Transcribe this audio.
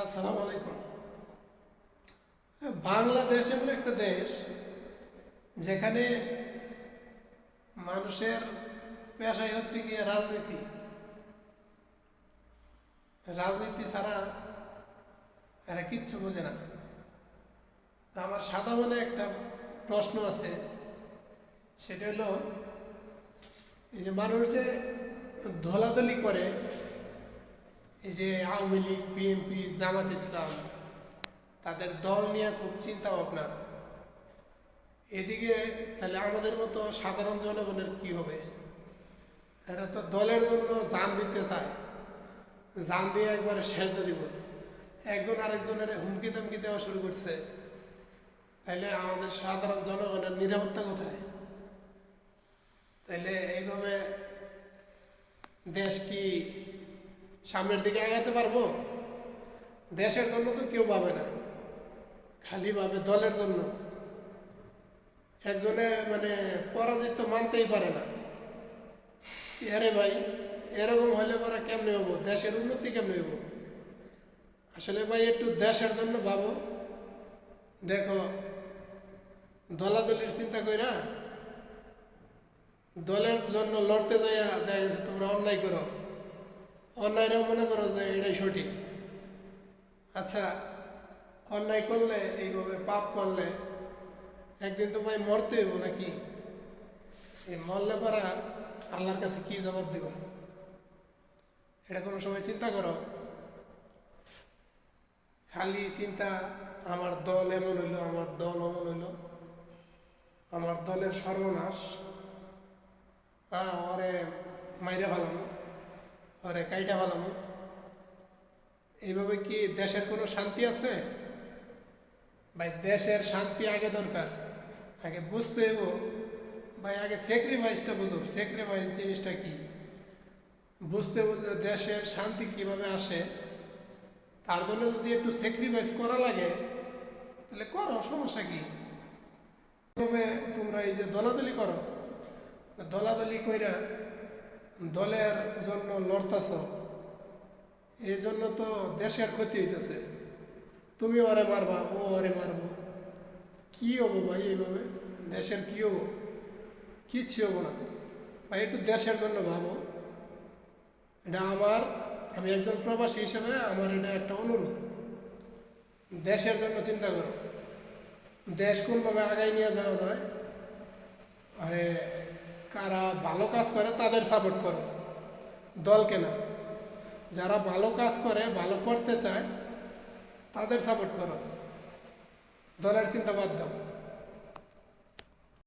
আসসালামু আলাইকুম। বাংলাদেশ এমন একটা দেশ যেখানে মানুষের পেশাই হচ্ছে গিয়ে রাজনীতি। রাজনীতি ছাড়া এরা কিচ্ছু বোঝে না। আমার সাদা মনে একটা প্রশ্ন আছে, সেটা হলো এই যে মানুষ যে ধলাধলি করে এই যে আওয়ামী লীগ, বিএনপি, জামাত ইসলাম, তাদের দল নিয়ে খুব চিন্তা ভাবনা। এদিকে তাহলে আমাদের মতো সাধারণ জনগণের কি হবে? এরা তো দলের জন্য জান দিতে চায়। জান দিয়ে একবারে শেষ দিব। একজন আরেকজনের হুমকি দামকি দেওয়া শুরু করছে। তাহলে আমাদের সাধারণ জনগণের নিরাপত্তা কোথায়? তাহলে এইভাবে দেশ কি সামনের দিকে আগাতে পারব? দেশের জন্য তো কেউ পাবে না। খালি ভাবে দলের জন্য। একজনে মানে পরাজিত মানতেই পারে না। আরে ভাই, এরকম হলে পরে কেমনে হব? দেশের উন্নতি কেমনে হব? আসলে ভাই, একটু দেশের জন্য ভাবো। দেখো, দলাদলির চিন্তা কইরা দলের জন্য লড়তে যাইয়া দেখা তোমরা অন্যায় করো। অন্যায়রাও মনে করো যে এটাই সঠিক। আচ্ছা অন্যায় করলে এইভাবে পাপ করলে একদিন তো ভাই মরতে হইব নাকি? এই মরলে পারা আল্লাহর কাছে কি জবাব দিব? এটা কোনো সময় চিন্তা করো। খালি চিন্তা, আমার দল এমন হইল, আমার দল অমন হইল, আমার দলের সর্বনাশ। হ্যাঁ ওরে মাইরে ফেলানো ওরে কাইটা ফেলানো এইভাবে কি দেশের কোনো শান্তি আছে? ভাই, দেশের শান্তি আগে দরকার। আগে বুঝতে হইব, ভাই, আগে স্যাক্রিফাইসটা বুঝো। স্যাক্রিফাইস জিনিসটা কি? বুঝতে বুঝতে দেশের শান্তি কীভাবে আসে। তার জন্য যদি একটু স্যাক্রিফাইস করা লাগে, তাহলে করো, সমস্যা কি? তোমরা এই যে দলাদলি করো। দলাদলি কইরা দলের জন্য লড়তাছ, এই জন্য তো দেশের ক্ষতি হইতেছে। তুমি ওরে মারবা, ও ওরে মারবো। কি হব ভাই এইভাবে? দেশের কি হব? কিচ্ছু হব না। ভাই, একটু দেশের জন্য ভাবো। এটা আমার, আমি একজন প্রবাসী হিসেবে আমার এটা একটা অনুরোধ। দেশের জন্য চিন্তা করো। দেশ কোনভাবে আগাই নিয়ে যাওয়া যায়? আরে কারা ভালো কাজ করে, তাদের সাপোর্ট করো। দলকে না যারা ভালো কাজ করে, ভালো করতে চায়, তাদের সাপোর্ট করো। দলের চিন্তা বাদ দাও।